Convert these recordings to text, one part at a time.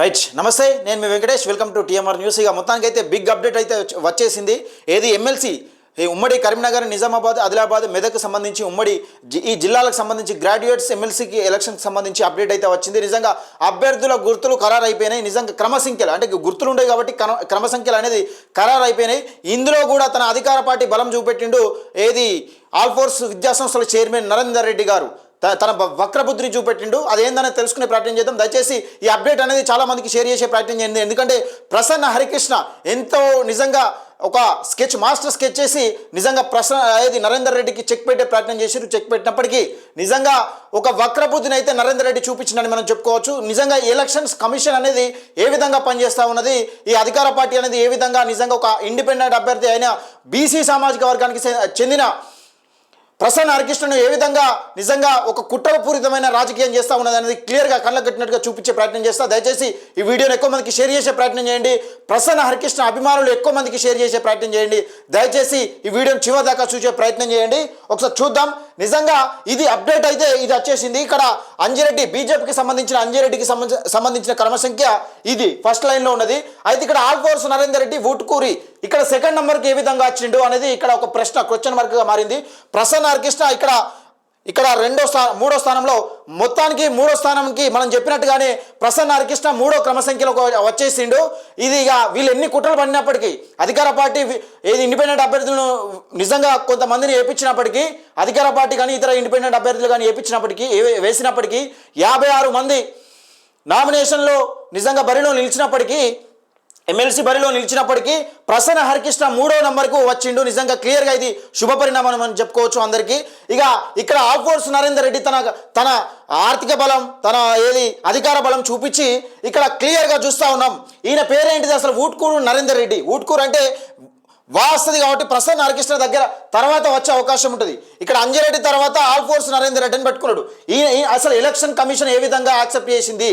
Right నమస్తే నేను మీ Venkatesh welcome to TMR news. ఇక మొత్తానికి అయితే బిగ్ అప్డేట్ అయితే వచ్చేసింది. ఏది ఎమ్మెల్సీ ఈ ఉమ్మడి కరీంనగర్ నిజామాబాద్ ఆదిలాబాద్ మెదక్ సంబంధించి ఉమ్మడి ఈ జిల్లాలకు సంబంధించి గ్రాడ్యుయేట్స్ ఎమ్మెల్సీకి ఎలక్షన్కి సంబంధించి అప్డేట్ అయితే వచ్చింది. నిజంగా అభ్యర్థుల గుర్తులు ఖరారు అయిపోయినాయి నిజంగా క్రమసంఖ్యలు అంటే గుర్తులు ఉండేవి కాబట్టి క్రమ క్రమసంఖ్యలు అనేది ఖరారు అయిపోయినాయి ఇందులో కూడా తన అధికార పార్టీ బలం చూపెట్టిండు ఏది? ఆల్ఫోర్స్ విద్యాసంస్థల చైర్మన్ నరేందర్ రెడ్డి గారు. తన బ- వక్రబుద్ధిని చూపెట్టిండు. అదేందని తెలుసుకునే ప్రయత్నం చేద్దాం. దయచేసి ఈ అప్డేట్ అనేది చాలా మందికి షేర్ చేసే ప్రయత్నం చేయండి. ఎందుకంటే ప్రసన్న హరికృష్ణ ఎంతో నిజంగా ఒక స్కెచ్ మాస్టర్ స్కెచ్ చేసి నిజంగా ప్రసన్న అనేది నరేందర్ రెడ్డికి చెక్ పెట్టే ప్రయత్నం చేసిరు. చెక్ పెట్టినప్పటికీ నిజంగా ఒక వక్రబుద్ధిని అయితే నరేందర్ రెడ్డి చూపించిందని మనం చెప్పుకోవచ్చు. నిజంగా ఈ ఎలక్షన్స్ కమిషన్ అనేది ఏ విధంగా పనిచేస్తూ ఉన్నది ఈ అధికార పార్టీ అనేది ఏ విధంగా నిజంగా ఒక ఇండిపెండెంట్ అభ్యర్థి అయిన బీసీ సామాజిక వర్గానికి చె- చెందిన ప్రసన్న హరికృష్ణను ఏ విధంగా నిజంగా ఒక కుట్రపూరితమైన రాజకీయం చేస్తా ఉన్నది అనేది క్లియర్గా కళ్ళకు కట్టినట్టుగా చూపించే ప్రయత్నం చేస్తా. దయచేసి ఈ వీడియోని ఎక్కువ మందికి షేర్ చేసే ప్రయత్నం చేయండి. ప్రసన్న హరికృష్ణ అభిమానులు ఎక్కువ మందికి షేర్ చేసే ప్రయత్నం చేయండి. దయచేసి ఈ వీడియోని చివరి దాకా చూసే ప్రయత్నం చేయండి. ఒకసారి చూద్దాం. నిజంగా ఇది అప్డేట్ అయితే ఇది వచ్చేసింది. ఇక్కడ అంజిరెడ్డి బీజేపీకి సంబంధించిన అంజిరెడ్డికి సంబంధించిన సంబంధించిన క్రమసంఖ్య ఇది ఫస్ట్ లైన్లో ఉన్నది. అయితే ఇక్కడ ఆల్ ఫోర్స్ నరేందర్ రెడ్డి ఊటుకూరి ఇక్కడ సెకండ్ నెంబర్కి ఏ విధంగా వచ్చిండు అనేది ఇక్కడ ఒక ప్రశ్న క్వశ్చన్ మార్క్గా మారింది. ప్రసన్న హరికృష్ణ ఇక్కడ ఇక్కడ రెండో స్థా మూడో స్థానంలో మొత్తానికి మూడో స్థానంకి మనం చెప్పినట్టుగానే ప్రసన్న హరికృష్ణ మూడో క్రమసంఖ్యలో వచ్చేసిండు. ఇది ఇక వీళ్ళు ఎన్ని కుట్రలు పడినప్పటికీ అధికార పార్టీ ఏది ఇండిపెండెంట్ అభ్యర్థులను నిజంగా కొంతమందిని వేయించినప్పటికీ అధికార పార్టీ కానీ ఇతర ఇండిపెండెంట్ అభ్యర్థులు కానీ వేయించినప్పటికీ వేసినప్పటికీ యాభై ఆరు మంది నామినేషన్లో నిజంగా బరిలో నిలిచినప్పటికీ ఎమ్మెల్సీ బరిలో నిలిచినప్పటికీ ప్రసన్న హరికృష్ణ మూడో నంబర్కు వచ్చిండు. నిజంగా క్లియర్గా ఇది శుభ పరిణామం అని చెప్పుకోవచ్చు అందరికీ. ఇక ఇక్కడ ఆఫ్కోర్స్ నరేందర్ రెడ్డి తన తన ఆర్థిక బలం తన ఏది అధికార బలం చూపించి ఇక్కడ క్లియర్గా చూస్తూ ఉన్నాం. ఈయన పేరేంటిది అసలు? ఊట్కూరు నరేందర్ రెడ్డి. ఊట్కూరు అంటే వాస్తుంది కాబట్టి ప్రసన్న హరికృష్ణ దగ్గర తర్వాత వచ్చే అవకాశం ఉంటుంది. ఇక్కడ అంజిరెడ్డి తర్వాత ఆల్ఫోర్స్ నరేందర్ రెడ్డిని పెట్టుకున్నాడు. ఈయన ఈయన అసలు ఎలక్షన్ కమిషన్ ఏ విధంగా యాక్సెప్ట్ చేసింది?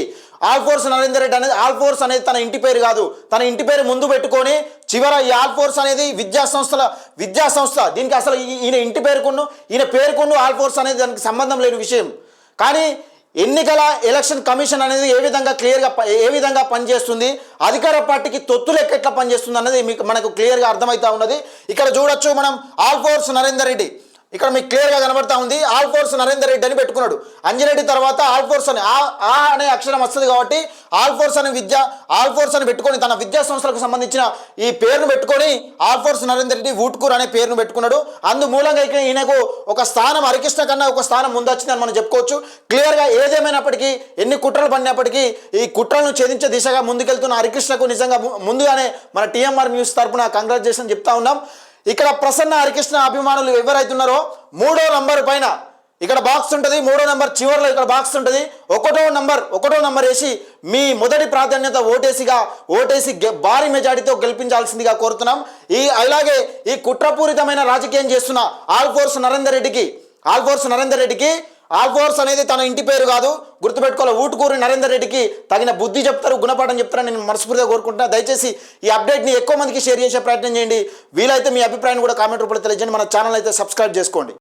ఆల్ఫోర్స్ నరేందర్ రెడ్డి అనేది ఆల్ఫోర్స్ అనేది తన ఇంటి పేరు కాదు. తన ఇంటి పేరు ముందు పెట్టుకొని చివర ఈ ఆల్ఫోర్స్ అనేది విద్యా సంస్థల విద్యా సంస్థ. దీనికి అసలు ఈయన ఇంటి పేరుకున్ను ఈయన పేరుకున్ను ఆల్ఫోర్స్ అనేది దానికి సంబంధం లేని విషయం. కానీ ఎన్నికల ఎలక్షన్ కమిషన్ అనేది ఏ విధంగా క్లియర్గా ప- ఏ విధంగా పనిచేస్తుంది అధికార పార్టీకి తొత్తు లెక్క ఎట్లా పనిచేస్తుంది అనేది మీకు మనకు క్లియర్గా అర్థమవుతా ఉన్నది. ఇక్కడ చూడొచ్చు మనం ఆల్ఫోర్స్ నరేందర్ రెడ్డి. ఇక్కడ మీకు క్లియర్గా కనబడతా ఉంది. ఆల్ ఫోర్స్ నరేందర్ రెడ్డి అని పెట్టుకున్నాడు. అంజిరెడ్డి తర్వాత ఆల్ ఫోర్స్ అని ఆ అనే అక్షరం వస్తుంది కాబట్టి ఆల్ ఫోర్స్ అనే విద్య ఆల్ ఫోర్స్ అని పెట్టుకొని తన విద్యా సంస్థలకు సంబంధించిన ఈ పేరును పెట్టుకొని ఆల్ ఫోర్స్ నరేందర్ రెడ్డి ఊట్కూర్ అనే పేరును పెట్టుకున్నాడు. అందు మూలంగా ఈయనకు ఒక స్థానం హరికృష్ణ కన్నా ఒక స్థానం ముందు వచ్చిందని మనం చెప్పుకోవచ్చు. క్లియర్గా ఏదేమైనప్పటికీ ఎన్ని కుట్రలు పడినప్పటికీ ఈ కుట్రలను ఛేదించే దిశగా ముందుకెళ్తున్న హరికృష్ణకు నిజంగా ముందుగానే మన టీఎంఆర్ న్యూస్ తరపున కంగ్రాచులేషన్ చెప్తా ఉన్నాం. ఇక్కడ ప్రసన్న హరికృష్ణ అభిమానులు ఎవరైతున్నారో మూడో నంబర్ పైన ఇక్కడ బాక్స్ ఉంటుంది మూడో నంబర్ చివరిలో ఇక్కడ బాక్స్ ఉంటుంది. ఒకటో నంబర్ ఒకటో నంబర్ వేసి మీ మొదటి ప్రాధాన్యత ఓటేసిగా ఓటేసి గె- భారీ మెజారిటీతో గెలిపించాల్సిందిగా కోరుతున్నాం. ఈ అలాగే ఈ కుట్రపూరితమైన రాజకీయం చేస్తున్న ఆల్ఫోర్స్ నరేందర్ రెడ్డికి ఆల్ఫోర్స్ నరేందర్ రెడ్డికి ఆల్ఫోర్స్ అనేది తన ఇంటి పేరు కాదు. గుర్తుపెట్టుకోవాలి ఊటుకూరి నరేందర్ రెడ్డికి తగిన బుద్ధి చెప్తారు గుణపాఠం చెప్తారని నేను మనస్ఫూర్తిగా కోరుకుంటున్నా. దయచేసి ఈ అప్డేట్ని ఎక్కువ మందికి షేర్ చేసే ప్రయత్నం చేయండి. వీలైతే మీ అభిప్రాయాన్ని కూడా కామెంట్ రూపంలో తెలియజేయండి. మన ఛానల్ అయితే సబ్స్క్రైబ్ చేసుకోండి.